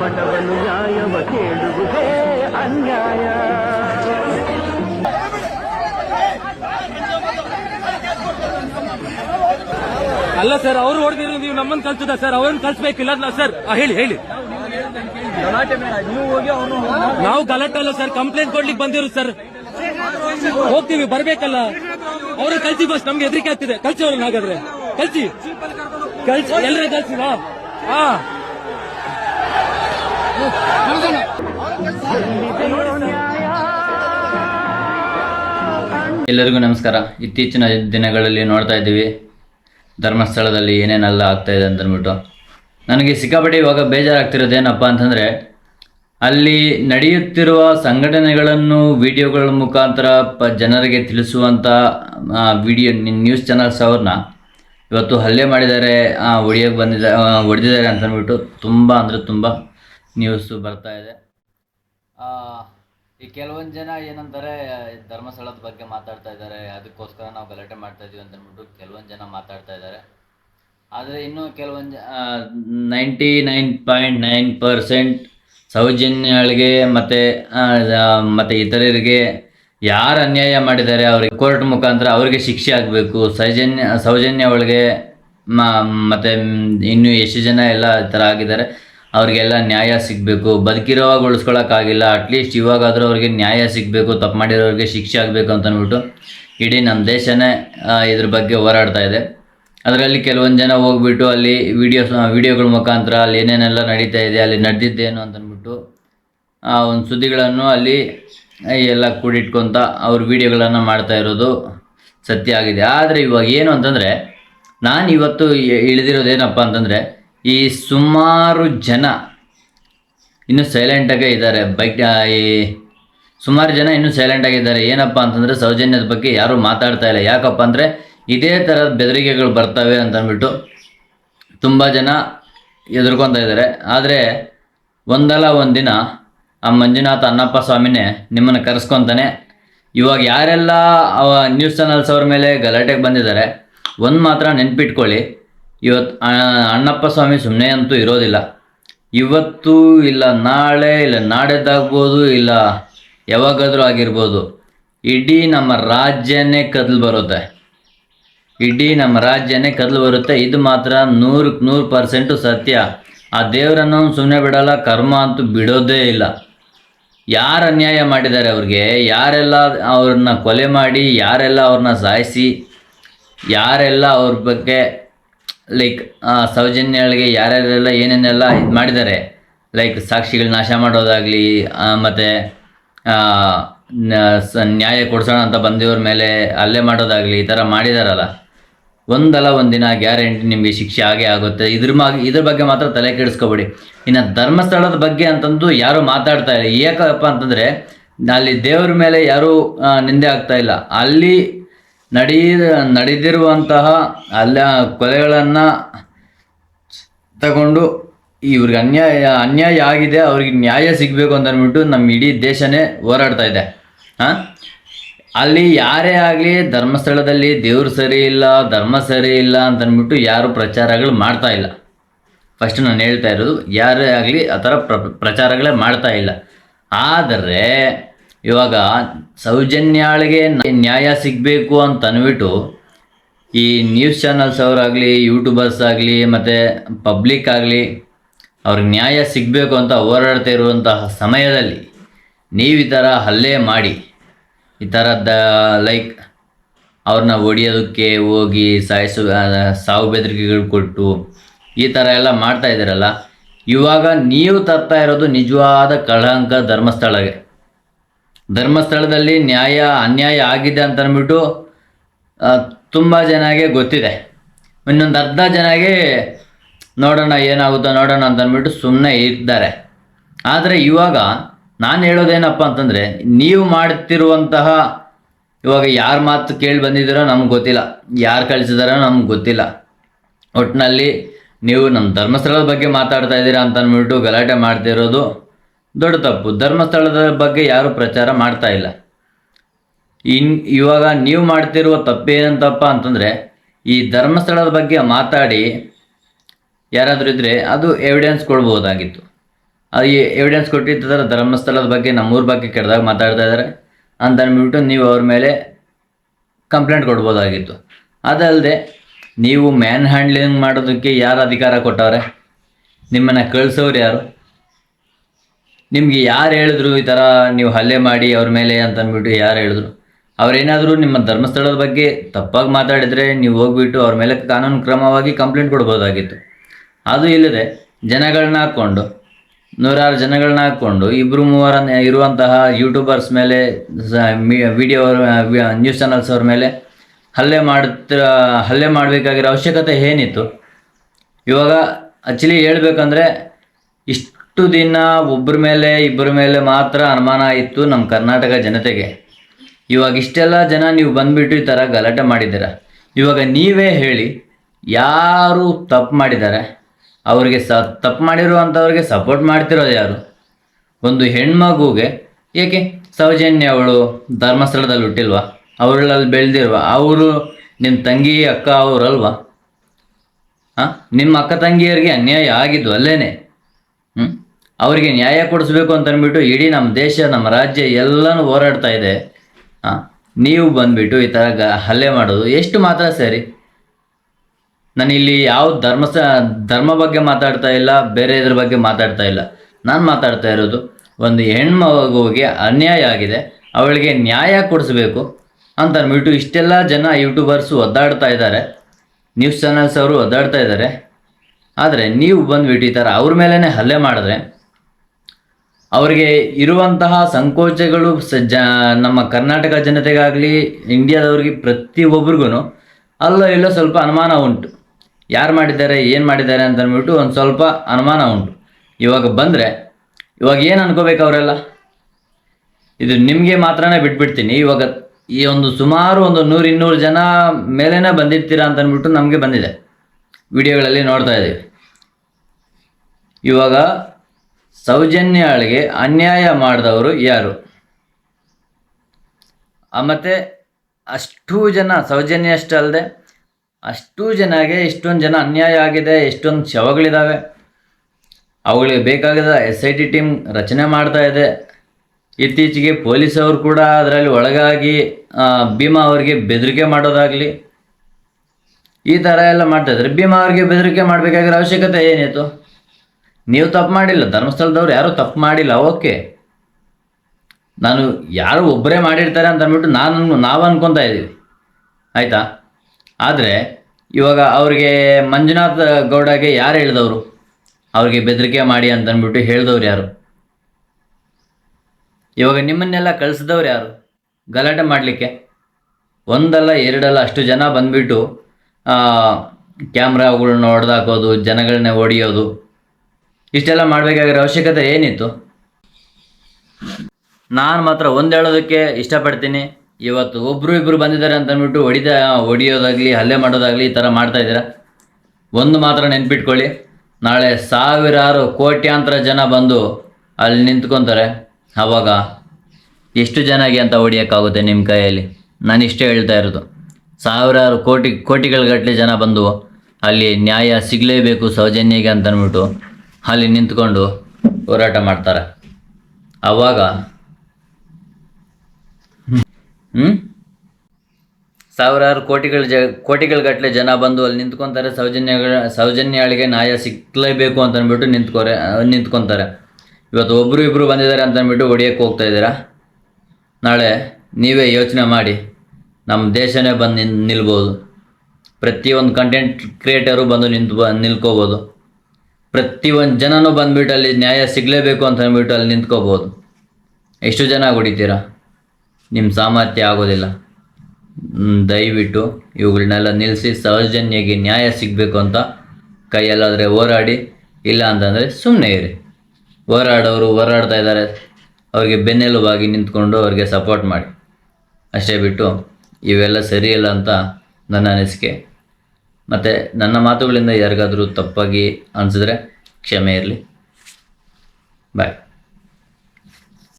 ಪಟವನು ನ್ಯಾಯವ ಕೇಳುವುದೇ ಅನ್ಯಾಯ. ಅಲ್ಲ ಸರ್, ಅವ್ರು ಹೊಡೆದಿರೋ ನೀವು ನಮ್ಮನ್ನ ಕಲ್ಸದ ಸರ್, ಅವ್ರನ್ನ ಕಲ್ಸ್ಬೇಕಿಲ್ಲ ಸರ್ ಹೇಳಿ ಹೇಳಿ. ನೀವು ಗಲಾಟೆ ಅಲ್ಲ ಸರ್ ಕಂಪ್ಲೇಂಟ್ ಕೊಡ್ಲಿಕ್ಕೆ ಬಂದಿರು ಸರ್. ಹೋಗ್ತೀವಿ, ಬರ್ಬೇಕಲ್ಲ. ಅವ್ರ ಕಲ್ಸಿ ಬಸ್ ನಮ್ಗೆ ಹೆದರಿಕೆ ಆಗ್ತಿದೆ. ಕಲ್ಸಿ ಅವ್ರನ್ನ ಹಾಗಾದ್ರೆ. ಕಲ್ಸಿ. ಕಲ್ಸಿ. ಎಲ್ಲರೂ ಕಲ್ಸಿ ಬಾ ಹಾ ಎಲ್ಲರಿಗೂ ನಮಸ್ಕಾರ. ಇತ್ತೀಚಿನ ದಿನಗಳಲ್ಲಿ ನೋಡ್ತಾ ಇದ್ದೀವಿ. ಧರ್ಮಸ್ಥಳದಲ್ಲಿ ಏನೇನೆಲ್ಲ ಆಗ್ತಾ ಇದೆ ಅಂತ ಅಂದ್ಬಿಟ್ಟು ನನಗೆ ಸಿಕ್ಕಾಪಟ್ಟೆ ಇವಾಗ ಬೇಜಾರಾಗ್ತಿರೋದೇನಪ್ಪ ಅಂತಂದರೆ, ಅಲ್ಲಿ ನಡೆಯುತ್ತಿರುವ ಸಂಘಟನೆಗಳನ್ನು ವಿಡಿಯೋಗಳ ಮುಖಾಂತರ ಪ ಜನರಿಗೆ ತಿಳಿಸುವಂಥ ವಿಡಿಯೋ ನ್ಯೂಸ್ ಚಾನಲ್ಸ್ ಅವ್ರನ್ನ ಇವತ್ತು ಹಲ್ಲೆ ಮಾಡಿದ್ದಾರೆ ಹೊಡಿಯೋಕ್ಕೆ ಬಂದಿದ್ದಾರೆ ಹೊಡೆದಿದ್ದಾರೆ ಅಂತಂದ್ಬಿಟ್ಟು ತುಂಬ ಅಂದರೆ ತುಂಬ ನ್ಯೂಸು ಬರ್ತಾ ಇದೆ. ಈ ಕೆಲವೊಂದು ಜನ ಏನಂತಾರೆ, ಧರ್ಮಸ್ಥಳದ ಬಗ್ಗೆ ಮಾತಾಡ್ತಾ ಇದ್ದಾರೆ, ಅದಕ್ಕೋಸ್ಕರ ನಾವು ಗಲಾಟೆ ಮಾಡ್ತಾ ಇದೀವಿ ಅಂತ ಅಂದ್ಬಿಟ್ಟು ಕೆಲವೊಂದು ಜನ ಮಾತಾಡ್ತಾ ಇದ್ದಾರೆ. ಆದರೆ ಇನ್ನೂ ಕೆಲವೊಂದು ninety nine point nine percent ಸೌಜನ್ಯಗಳಿಗೆ ಮತ್ತು ಮತ್ತು ಇತರರಿಗೆ ಯಾರು ಅನ್ಯಾಯ ಮಾಡಿದ್ದಾರೆ, ಅವ್ರಿಗೆ ಕೋರ್ಟ್ ಮುಖಾಂತರ ಅವರಿಗೆ ಶಿಕ್ಷೆ ಆಗಬೇಕು. ಸೌಜನ್ಯ ಸೌಜನ್ಯ ಒಳಗೆ ಮತ್ತು ಇನ್ನು ಎಷ್ಟು ಜನ ಎಲ್ಲ ಈ ಥರ ಆಗಿದ್ದಾರೆ. ಅವ್ರಿಗೆಲ್ಲ ನ್ಯಾಯ ಸಿಗಬೇಕು. ಬದುಕಿರೋವಾಗ ಉಳಿಸ್ಕೊಳಕ್ಕಾಗಿಲ್ಲ. ಅಟ್ಲೀಸ್ಟ್ ಇವಾಗಾದರೂ ಅವ್ರಿಗೆ ನ್ಯಾಯ ಸಿಗಬೇಕು. ತಪ್ಪು ಮಾಡಿರೋರಿಗೆ ಶಿಕ್ಷೆ ಆಗಬೇಕು ಅಂತ ಅಂದ್ಬಿಟ್ಟು ಇಡೀ ನಮ್ಮ ದೇಶನೇ ಇದ್ರ ಬಗ್ಗೆ ಹೋರಾಡ್ತಾ ಇದೆ. ಅದರಲ್ಲಿ ಕೆಲವೊಂದು ಜನ ಹೋಗ್ಬಿಟ್ಟು ಅಲ್ಲಿ ವಿಡಿಯೋಸ್ ವಿಡಿಯೋಗಳ ಮುಖಾಂತರ ಅಲ್ಲಿ ಏನೇನೆಲ್ಲ ನಡೀತಾ ಇದೆ, ಅಲ್ಲಿ ನಡೆದಿದ್ದೇನು ಅಂತಂದ್ಬಿಟ್ಟು ಆ, ಒಂದು ಸುದ್ದಿಗಳನ್ನು ಅಲ್ಲಿ ಎಲ್ಲ ಕೂಡಿಟ್ಕೊತ ಅವ್ರ ವಿಡಿಯೋಗಳನ್ನು ಮಾಡ್ತಾ ಇರೋದು ಸತ್ಯ ಆಗಿದೆ. ಆದರೆ ಇವಾಗ ಏನು ಅಂತಂದರೆ, ನಾನು ಇವತ್ತು ಇಳಿದಿರೋದೇನಪ್ಪ ಅಂತಂದರೆ ಈ ಸುಮಾರು ಜನ ಇನ್ನೂ ಸೈಲೆಂಟಾಗೆ ಇದ್ದಾರೆ. ಬೈಕ್ ಈ ಸುಮಾರು ಜನ ಇನ್ನೂ ಸೈಲೆಂಟಾಗಿದ್ದಾರೆ ಏನಪ್ಪ ಅಂತಂದರೆ ಸೌಜನ್ಯದ ಬಗ್ಗೆ ಯಾರೂ ಮಾತಾಡ್ತಾ ಇಲ್ಲ. ಯಾಕಪ್ಪ ಅಂದರೆ ಇದೇ ಥರದ ಬೆದರಿಕೆಗಳು ಬರ್ತವೆ ಅಂತಂದ್ಬಿಟ್ಟು ತುಂಬ ಜನ ಎದುರ್ಕೊತಾ ಇದ್ದಾರೆ. ಆದರೆ ಒಂದಲ್ಲ ಒಂದಿನ ಆ ಮಂಜುನಾಥ ಅಣ್ಣಪ್ಪ ಸ್ವಾಮಿನೇ ನಿಮ್ಮನ್ನು ಕರೆಸ್ಕೊತಾನೆ. ಇವಾಗ ಯಾರೆಲ್ಲ ನ್ಯೂಸ್ ಚಾನಲ್ಸ್ ಅವ್ರ ಮೇಲೆ ಗಲಾಟೆಗೆ ಬಂದಿದ್ದಾರೆ, ಒಂದು ಮಾತ್ರ ನೆನ್ಪಿಟ್ಕೊಳ್ಳಿ. ಇವತ್ತು ಅಣ್ಣಪ್ಪ ಸ್ವಾಮಿ ಸುಮ್ಮನೆ ಅಂತೂ ಇರೋದಿಲ್ಲ. ಇವತ್ತು ಇಲ್ಲ, ನಾಳೆ ಇಲ್ಲ ನಾಳೆದಾಗ್ಬೋದು ಇಲ್ಲ, ಯಾವಾಗಾದರೂ ಆಗಿರ್ಬೋದು. ಇಡೀ ನಮ್ಮ ರಾಜ್ಯನೇ ಕದಲು ಬರುತ್ತೆ. ಇಡೀ ನಮ್ಮ ರಾಜ್ಯನೇ ಕದಲು ಬರುತ್ತೆ. ಇದು ಮಾತ್ರ ನೂರಕ್ಕೆ ನೂರು ಪರ್ಸೆಂಟು ಸತ್ಯ. ಆ ದೇವರನ್ನು ಸುಮ್ಮನೆ ಬಿಡಲ್ಲ, ಕರ್ಮ ಅಂತೂ ಬಿಡೋದೇ ಇಲ್ಲ. ಯಾರು ಅನ್ಯಾಯ ಮಾಡಿದ್ದಾರೆ ಅವ್ರಿಗೆ? ಯಾರೆಲ್ಲ ಅವ್ರನ್ನ ಕೊಲೆ ಮಾಡಿ, ಯಾರೆಲ್ಲ ಅವ್ರನ್ನ ಸಾಯಿಸಿ, ಯಾರೆಲ್ಲ ಅವ್ರ ಬಗ್ಗೆ ಲೈಕ್ ಸೌಜನ್ಯಗಳಿಗೆ ಯಾರ್ಯಾರೆಲ್ಲ ಏನೇನೆಲ್ಲ ಇದು ಮಾಡಿದ್ದಾರೆ ಲೈಕ್ ಸಾಕ್ಷಿಗಳು ನಾಶ ಮಾಡೋದಾಗಲಿ ಮತ್ತು ನ್ಯಾಯ ಕೊಡ್ಸೋಣ ಅಂತ ಬಂದಿವ್ರ ಮೇಲೆ ಅಲ್ಲೇ ಮಾಡೋದಾಗಲಿ ಈ ಥರ ಮಾಡಿದಾರಲ್ಲ. ಒಂದಲ್ಲ ಒಂದಿನ ಗ್ಯಾರಂಟಿ ನಿಮಗೆ ಶಿಕ್ಷೆ ಆಗೇ ಆಗುತ್ತೆ. ಇದ್ರ ಮಾ ಇದ್ರ ಬಗ್ಗೆ ಮಾತ್ರ ತಲೆ ಕೆಡಿಸ್ಕೊಬೇಡಿ. ಇನ್ನು ಧರ್ಮಸ್ಥಳದ ಬಗ್ಗೆ ಅಂತಂದು ಯಾರೂ ಮಾತಾಡ್ತಾ ಇಲ್ಲ. ಏಕಪ್ಪ ಅಂತಂದರೆ, ಅಲ್ಲಿ ದೇವ್ರ ಮೇಲೆ ಯಾರೂ ನಿಂದೆ ಆಗ್ತಾ ಇಲ್ಲ. ಅಲ್ಲಿ ನಡೀ, ನಡೆದಿರುವಂತಹ ಅಲ್ಲ, ಕೊಲೆಗಳನ್ನು ತಗೊಂಡು ಇವ್ರಿಗೆ ಅನ್ಯಾಯ ಅನ್ಯಾಯ ಆಗಿದೆ, ಅವ್ರಿಗೆ ನ್ಯಾಯ ಸಿಗಬೇಕು ಅಂತ ಅಂದ್ಬಿಟ್ಟು ನಮ್ಮ ಇಡೀ ದೇಶನೇ ಹೋರಾಡ್ತಾ ಇದೆ. ಹಾಂ? ಅಲ್ಲಿ ಯಾರೇ ಆಗಲಿ ಧರ್ಮಸ್ಥಳದಲ್ಲಿ ದೇವ್ರು ಸರಿ ಇಲ್ಲ, ಧರ್ಮ ಸರಿ ಇಲ್ಲ ಅಂತ ಯಾರು ಪ್ರಚಾರಗಳು ಮಾಡ್ತಾ ಇಲ್ಲ. ಫಸ್ಟ್ ನಾನು ಹೇಳ್ತಾ ಇರೋದು, ಯಾರೇ ಆಗಲಿ ಆ ಥರ ಪ್ರ, ಪ್ರಚಾರಗಳೇ ಮಾಡ್ತಾ ಇಲ್ಲ. ಆದರೆ ಇವಾಗ ಸೌಜನ್ಯಾಳಿಗೆ ನ್ಯಾಯ ಸಿಗಬೇಕು ಅಂತ ಅಂದ್ಬಿಟ್ಟು ಈ ನ್ಯೂಸ್ ಚಾನಲ್ಸ್ ಅವರಾಗಲಿ ಯೂಟ್ಯೂಬರ್ಸ್ ಆಗಲಿ, ಮತ್ತು ಪಬ್ಲಿಕ್ ಆಗಲಿ ಅವ್ರಿಗೆ ನ್ಯಾಯ ಸಿಗಬೇಕು ಅಂತ ಹೋರಾಡ್ತಾ ಇರುವಂತಹ ಸಮಯದಲ್ಲಿ ನೀವು ಈ ಥರ ಹಲ್ಲೆ ಮಾಡಿ, ಈ ಥರದ ಲೈಕ್ ಅವ್ರನ್ನ ಹೊಡಿಯೋದಕ್ಕೆ ಹೋಗಿ ಸಾಯಿಸು ಸಾವು ಬೆದರಿಕೆಗಳು ಕೊಟ್ಟು ಈ ಥರ ಎಲ್ಲ ಮಾಡ್ತಾ ಇದ್ದೀರಲ್ಲ, ಇವಾಗ ನೀವು ತರ್ತಾ ಇರೋದು ನಿಜವಾದ ಕಳಂಕ ಧರ್ಮಸ್ಥಳಗೆ. ಧರ್ಮಸ್ಥಳದಲ್ಲಿ ನ್ಯಾಯ, ಅನ್ಯಾಯ ಆಗಿದೆ ಅಂತ ಅಂದ್ಬಿಟ್ಟು ತುಂಬ ಜನಗೆ ಗೊತ್ತಿದೆ. ಇನ್ನೊಂದು ಅರ್ಧ ಜನಗೆ ನೋಡೋಣ ಏನಾಗುತ್ತೋ ನೋಡೋಣ ಅಂತ ಅಂದ್ಬಿಟ್ಟು ಸುಮ್ಮನೆ ಇದ್ದಾರೆ. ಆದರೆ ಇವಾಗ ನಾನು ಹೇಳೋದೇನಪ್ಪ ಅಂತಂದರೆ, ನೀವು ಮಾಡ್ತಿರುವಂತಹ, ಇವಾಗ ಯಾರ ಮಾತು ಕೇಳಿ ಬಂದಿದ್ದೀರೋ ನಮ್ಗೆ ಗೊತ್ತಿಲ್ಲ. ಯಾರು ಕಳಿಸಿದಾರೋ ನಮ್ಗೆ ಗೊತ್ತಿಲ್ಲ. ಒಟ್ಟಿನಲ್ಲಿ ನೀವು ನಮ್ಮ ಧರ್ಮಸ್ಥಳದ ಬಗ್ಗೆ ಮಾತಾಡ್ತಾ ಇದ್ದೀರಾ ಅಂತ ಅಂದ್ಬಿಟ್ಟು ಗಲಾಟೆ ಮಾಡ್ತಿರೋದು ದೊಡ್ಡ ತಪ್ಪು. ಧರ್ಮಸ್ಥಳದ ಬಗ್ಗೆ ಯಾರೂ ಪ್ರಚಾರ ಮಾಡ್ತಾ ಇಲ್ಲ. ಇನ್ ಇವಾಗ ನೀವು ಮಾಡ್ತಿರುವ ತಪ್ಪೇನಂತಪ್ಪ ಅಂತಂದರೆ, ಈ ಧರ್ಮಸ್ಥಳದ ಬಗ್ಗೆ ಮಾತಾಡಿ, ಯಾರಾದರೂ ಇದ್ದರೆ ಅದು ಎವಿಡೆನ್ಸ್ ಕೊಡ್ಬೋದಾಗಿತ್ತು. ಅದು ಎವಿಡೆನ್ಸ್ ಕೊಟ್ಟಿರ್ತಾರೆ ಧರ್ಮಸ್ಥಳದ ಬಗ್ಗೆ ನಮ್ಮೂರ ಬಗ್ಗೆ ಕೆಟ್ಟದಾಗ ಮಾತಾಡ್ತಾ ಇದ್ದಾರೆ ಅಂತ ಅಂದ್ಬಿಟ್ಟು ನೀವು ಅವ್ರ ಮೇಲೆ ಕಂಪ್ಲೇಂಟ್ ಕೊಡ್ಬೋದಾಗಿತ್ತು. ಅದಲ್ಲದೆ ನೀವು ಮ್ಯಾನ್ ಹ್ಯಾಂಡ್ಲಿಂಗ್ ಮಾಡೋದಕ್ಕೆ ಯಾರು ಅಧಿಕಾರ ಕೊಟ್ಟವ್ರೆ? ನಿಮ್ಮನ್ನು ಕಳಿಸೋರು ಯಾರು? ನಿಮಗೆ ಯಾರು ಹೇಳಿದ್ರು ಈ ಥರ ನೀವು ಹಲ್ಲೆ ಮಾಡಿ ಅವ್ರ ಮೇಲೆ ಅಂತಂದ್ಬಿಟ್ಟು ಯಾರು ಹೇಳಿದ್ರು? ಅವರೇನಾದರೂ ನಿಮ್ಮ ಧರ್ಮಸ್ಥಳದ ಬಗ್ಗೆ ತಪ್ಪಾಗಿ ಮಾತಾಡಿದರೆ ನೀವು ಹೋಗ್ಬಿಟ್ಟು ಅವ್ರ ಮೇಲೆ ಕಾನೂನು ಕ್ರಮವಾಗಿ ಕಂಪ್ಲೇಂಟ್ ಕೊಡ್ಬೋದಾಗಿತ್ತು. ಅದು ಇಲ್ಲದೆ ಜನಗಳನ್ನ ಹಾಕ್ಕೊಂಡು, ನೂರಾರು ಜನಗಳನ್ನ ಹಾಕ್ಕೊಂಡು ಇಬ್ಬರು ಮೂವರ ಇರುವಂತಹ ಯೂಟ್ಯೂಬರ್ಸ್ ಮೇಲೆ ವಿಡಿಯೋ ನ್ಯೂಸ್ ಚಾನಲ್ಸ್ ಅವ್ರ ಮೇಲೆ ಹಲ್ಲೆ ಮಾಡ್ತಾ, ಹಲ್ಲೆ ಮಾಡಬೇಕಾಗಿರೋ ಅವಶ್ಯಕತೆ ಏನಿತ್ತು? ಇವಾಗ ಆ್ಯಕ್ಚುಲಿ ಹೇಳಬೇಕಂದ್ರೆ ಇಷ್ಟು ದಿನ ಒಬ್ಬರ ಮೇಲೆ, ಇಬ್ಬರ ಮೇಲೆ ಮಾತ್ರ ಅನುಮಾನ ಇತ್ತು ನಮ್ಮ ಕರ್ನಾಟಕ ಜನತೆಗೆ. ಇವಾಗ ಇಷ್ಟೆಲ್ಲ ಜನ ನೀವು ಬಂದ್ಬಿಟ್ಟು ಈ ಥರ ಗಲಾಟೆ ಮಾಡಿದ್ದೀರ. ಇವಾಗ ನೀವೇ ಹೇಳಿ, ಯಾರು ತಪ್ಪು ಮಾಡಿದ್ದಾರೆ? ಅವರಿಗೆ ಸ, ತಪ್ಪು ಮಾಡಿರುವಂಥವ್ರಿಗೆ ಸಪೋರ್ಟ್ ಮಾಡ್ತಿರೋದು ಯಾರು? ಒಂದು ಹೆಣ್ಮಗುಗೆ, ಏಕೆ? ಸೌಜನ್ಯ ಅವಳು ಧರ್ಮಸ್ಥಳದಲ್ಲಿ ಹುಟ್ಟಿಲ್ವಾ? ಅವರಲ್ಲಿ ಬೆಳೆದಿರುವ, ಅವರು ನಿಮ್ಮ ತಂಗಿ, ಅಕ್ಕ, ಅವರಲ್ವಾ? ಹಾಂ? ನಿಮ್ಮ ಅಕ್ಕ ತಂಗಿಯರಿಗೆ ಅನ್ಯಾಯ ಆಗಿದ್ದು ಅಲ್ಲೇನೆ. ಅವರಿಗೆ ನ್ಯಾಯ ಕೊಡಿಸ್ಬೇಕು ಅಂತ ಅಂದ್ಬಿಟ್ಟು ಇಡೀ ನಮ್ಮ ದೇಶ ನಮ್ಮ ರಾಜ್ಯ ಎಲ್ಲನೂ ಹೋರಾಡ್ತಾ ಇದೆ. ನೀವು ಬಂದ್ಬಿಟ್ಟು ಈ ಥರ ಹಲ್ಲೆ ಮಾಡೋದು ಎಷ್ಟು ಮಾತ್ರ ಸರಿ. ನಾನು ಇಲ್ಲಿ ಯಾವ ಧರ್ಮ ಧರ್ಮ ಬಗ್ಗೆ ಮಾತಾಡ್ತಾ ಇಲ್ಲ, ಬೇರೆ ಇದ್ರ ಬಗ್ಗೆ ಮಾತಾಡ್ತಾ ಇಲ್ಲ. ನಾನು ಮಾತಾಡ್ತಾ ಇರೋದು ಒಂದು ಹೆಣ್ಮಗುವಿಗೆ ಅನ್ಯಾಯ ಆಗಿದೆ, ಅವಳಿಗೆ ನ್ಯಾಯ ಕೊಡಿಸ್ಬೇಕು ಅಂತ ಅಂದ್ಬಿಟ್ಟು ಇಷ್ಟೆಲ್ಲ ಜನ ಯೂಟ್ಯೂಬರ್ಸು ಒದ್ದಾಡ್ತಾ ಇದ್ದಾರೆ. ನ್ಯೂಸ್ ಚಾನಲ್ಸ್ ಅವರು ಒದ್ದಾಡ್ತಾ ಇದ್ದಾರೆ. ಆದರೆ ನೀವು ಬಂದುಬಿಟ್ಟು ಈ ಥರ ಅವ್ರ ಮೇಲೇ ಹಲ್ಲೆ ಮಾಡಿದ್ರೆ ಅವರಿಗೆ ಇರುವಂತಹ ಸಂಕೋಚಗಳು ಸ ಜ, ನಮ್ಮ ಕರ್ನಾಟಕ ಜನತೆಗಾಗಲಿ, ಇಂಡಿಯಾದವ್ರಿಗೆ ಪ್ರತಿಯೊಬ್ಬರಿಗೂ ಅಲ್ಲೋ ಇಲ್ಲೋ ಸ್ವಲ್ಪ ಅನುಮಾನ ಉಂಟು. ಯಾರು ಮಾಡಿದ್ದಾರೆ, ಏನು ಮಾಡಿದ್ದಾರೆ ಅಂತ ಅಂದ್ಬಿಟ್ಟು ಒಂದು ಸ್ವಲ್ಪ ಅನುಮಾನ ಉಂಟು. ಇವಾಗ ಬಂದರೆ, ಇವಾಗ ಏನು ಅನ್ಕೋಬೇಕು ಅವರೆಲ್ಲ? ಇದು ನಿಮಗೆ ಮಾತ್ರನೇ ಬಿಟ್ಬಿಡ್ತೀನಿ. ಇವಾಗ ಈ ಒಂದು ಸುಮಾರು ಒಂದು ನೂರು ಇನ್ನೂರು ಜನ ಮೇಲೇ ಬಂದಿರ್ತೀರಾ ಅಂತ ಅಂದ್ಬಿಟ್ಟು ನಮಗೆ ಬಂದಿದೆ. ವಿಡಿಯೋಗಳಲ್ಲಿ ನೋಡ್ತಾ ಇದ್ದೀವಿ ಇವಾಗ ಸೌಜನ್ಯಾಳಿಗೆ ಅನ್ಯಾಯ ಮಾಡಿದವರು ಯಾರು? ಮತ್ತೆ ಅಷ್ಟೂ ಜನ, ಸೌಜನ್ಯ ಅಷ್ಟೇ ಅಲ್ಲದೆ ಅಷ್ಟೂ ಜನಗೆ ಇಷ್ಟೊಂದು ಜನ ಅನ್ಯಾಯ ಆಗಿದೆ ಎಷ್ಟೊಂದು ಶವಗಳಿದ್ದಾವೆ ಅವುಗಳಿಗೆ ಬೇಕಾಗಿದ್ದ ಎಸ್ ಐ ಟಿ ಟೀಮ್ ರಚನೆ ಮಾಡ್ತಾ ಇದೆ. ಇತ್ತೀಚೆಗೆ ಪೊಲೀಸವರು ಕೂಡ ಅದರಲ್ಲಿ ಒಳಗಾಗಿ ಭೀಮಾ ಅವರಿಗೆ ಬೆದರಿಕೆ ಮಾಡೋದಾಗಲಿ, ಈ ಥರ ಎಲ್ಲ ಮಾಡ್ತಾ ಇದ್ದಾರೆ. ಭೀಮಾ ಅವರಿಗೆ ಬೆದರಿಕೆ ಮಾಡಬೇಕಾಗಿರೋ ಅವಶ್ಯಕತೆ ಏನಿತ್ತು? ನೀವು ತಪ್ಪು ಮಾಡಿಲ್ಲ, ಧರ್ಮಸ್ಥಳದವ್ರು ಯಾರೂ ತಪ್ಪು ಮಾಡಿಲ್ಲ, ಓಕೆ. ನಾನು ಯಾರು ಒಬ್ಬರೇ ಮಾಡಿರ್ತಾರೆ ಅಂತ ಅಂದ್ಬಿಟ್ಟು ನಾನು ನಾವು ಅನ್ಕೊತಾ ಇದ್ದೀವಿ. ಆಯಿತಾ? ಆದರೆ, ಇವಾಗ ಅವ್ರಿಗೆ ಮಂಜುನಾಥ್ ಗೌಡಗೆ ಯಾರು ಹೇಳಿದವರು? ಅವ್ರಿಗೆ ಬೆದರಿಕೆ ಮಾಡಿ ಅಂತ ಅಂದ್ಬಿಟ್ಟು ಹೇಳಿದವ್ರು ಯಾರು? ಇವಾಗ ನಿಮ್ಮನ್ನೆಲ್ಲ ಕಳಿಸಿದವ್ರು ಯಾರು? ಗಲಾಟೆ ಮಾಡಲಿಕ್ಕೆ? ಒಂದಲ್ಲ, ಎರಡಲ್ಲ, ಅಷ್ಟು ಜನ ಬಂದ್ಬಿಟ್ಟು ಕ್ಯಾಮ್ರಾಗಳನ್ನ ಹೊಡೆದಾಕೋದು ಜನಗಳನ್ನ ಹೊಡೆಯೋದು ಇಷ್ಟೆಲ್ಲ ಮಾಡಬೇಕಾಗಿರೋ ಅವಶ್ಯಕತೆ ಏನಿತ್ತು? ನಾನು ಮಾತ್ರ ಒಂದು ಹೇಳೋದಕ್ಕೆ ಇಷ್ಟಪಡ್ತೀನಿ. ಇವತ್ತು ಒಬ್ಬರು ಇಬ್ಬರು ಬಂದಿದ್ದಾರೆ ಅಂತ ಅಂದ್ಬಿಟ್ಟು ಹೊಡಿದ ಹೊಡಿಯೋದಾಗಲಿ, ಹಲ್ಲೆ ಮಾಡೋದಾಗಲಿ ಈ ಥರ ಮಾಡ್ತಾ ಇದ್ದೀರಾ? ಒಂದು ಮಾತ್ರ ನೆನ್ಪಿಟ್ಕೊಳ್ಳಿ. ನಾಳೆ ಸಾವಿರಾರು ಕೋಟ್ಯಾಂತರ ಜನ ಬಂದು ಅಲ್ಲಿ ನಿಂತ್ಕೊತಾರೆ. ಆವಾಗ ಎಷ್ಟು ಜನಗೆ ಅಂತ ಹೊಡಿಯೋಕ್ಕಾಗುತ್ತೆ ನಿಮ್ಮ ಕೈಯಲ್ಲಿ? ನಾನು ಇಷ್ಟೇ ಹೇಳ್ತಾ ಇರೋದು. ಸಾವಿರಾರು ಕೋಟಿ ಕೋಟಿಗಳ ಗಟ್ಟಲೆ ಜನ ಬಂದು ಅಲ್ಲಿ ನ್ಯಾಯ ಸಿಗಲೇಬೇಕು ಸೌಜನ್ಯಗೆ ಅಂತ ಅಂದ್ಬಿಟ್ಟು ಅಲ್ಲಿ ನಿಂತ್ಕೊಂಡು ಹೋರಾಟ ಮಾಡ್ತಾರೆ. ಆವಾಗ ಹ್ಞೂ ಸಾವಿರಾರು ಕೋಟಿಗಳ ಜ ಕೋಟಿಗಳ ಗಟ್ಟಲೆ ಜನ ಬಂದು ಅಲ್ಲಿ ನಿಂತ್ಕೊತಾರೆ. ಸೌಜನ್ಯಗಳ ಸೌಜನ್ಯಾಳಿಗೆ ನ್ಯಾಯ ಸಿಕ್ಕಲೇಬೇಕು ಅಂತ ಅಂದ್ಬಿಟ್ಟು ನಿಂತ್ಕೋರೆ, ನಿಂತ್ಕೊತಾರೆ. ಇವತ್ತು ಒಬ್ಬರು ಇಬ್ಬರು ಬಂದಿದ್ದಾರೆ ಅಂತ ಅಂದ್ಬಿಟ್ಟು ಹೊಡಿಯೋಕ್ಕೆ ಹೋಗ್ತಾ ಇದ್ದೀರಾ? ನಾಳೆ ನೀವೇ ಯೋಚನೆ ಮಾಡಿ. ನಮ್ಮ ದೇಶನೇ ಬಂದು ನಿಲ್ಬೋದು. ಪ್ರತಿಯೊಂದು ಕಂಟೆಂಟ್ ಕ್ರಿಯೇಟರು ಬಂದು ನಿಂತು ನಿಲ್ಕೋಬೋದು. ಪ್ರತಿಯೊಂದು ಜನನೂ ಬಂದ್ಬಿಟ್ಟು ಅಲ್ಲಿ ನ್ಯಾಯ ಸಿಗಲೇಬೇಕು ಅಂತ ಅಂದ್ಬಿಟ್ಟು ಅಲ್ಲಿ ನಿಂತ್ಕೋಬೋದು. ಎಷ್ಟು ಜನ ಹೊಡಿತೀರಾ? ನಿಮ್ಮ ಸಾಮರ್ಥ್ಯ ಆಗೋದಿಲ್ಲ. ದಯವಿಟ್ಟು ಇವುಗಳನ್ನೆಲ್ಲ ನಿಲ್ಲಿಸಿ ಸಹಜನ್ಯಾಗಿ ನ್ಯಾಯ ಸಿಗಬೇಕು ಅಂತ ಕೈಯಲ್ಲಾದರೆ ಹೋರಾಡಿ, ಇಲ್ಲ ಅಂತಂದರೆ ಸುಮ್ಮನೆ ಇರಿ. ಹೋರಾಡೋರು ಹೋರಾಡ್ತಾ ಇದ್ದಾರೆ. ಅವ್ರಿಗೆ ಬೆನ್ನೆಲುಬಾಗಿ ನಿಂತ್ಕೊಂಡು ಅವ್ರಿಗೆ ಸಪೋರ್ಟ್ ಮಾಡಿ. ಅಷ್ಟೇ ಬಿಟ್ಟು ಇವೆಲ್ಲ ಸರಿಯಿಲ್ಲ ಅಂತ ನನ್ನ ಅನಿಸಿಕೆ. ಮತ್ತು ನನ್ನ ಮಾತುಗಳಿಂದ ಯಾರಿಗಾದರೂ ತಪ್ಪಾಗಿ ಅನಿಸಿದ್ರೆ ಕ್ಷಮೆ ಇರಲಿ. ಬಾಯ್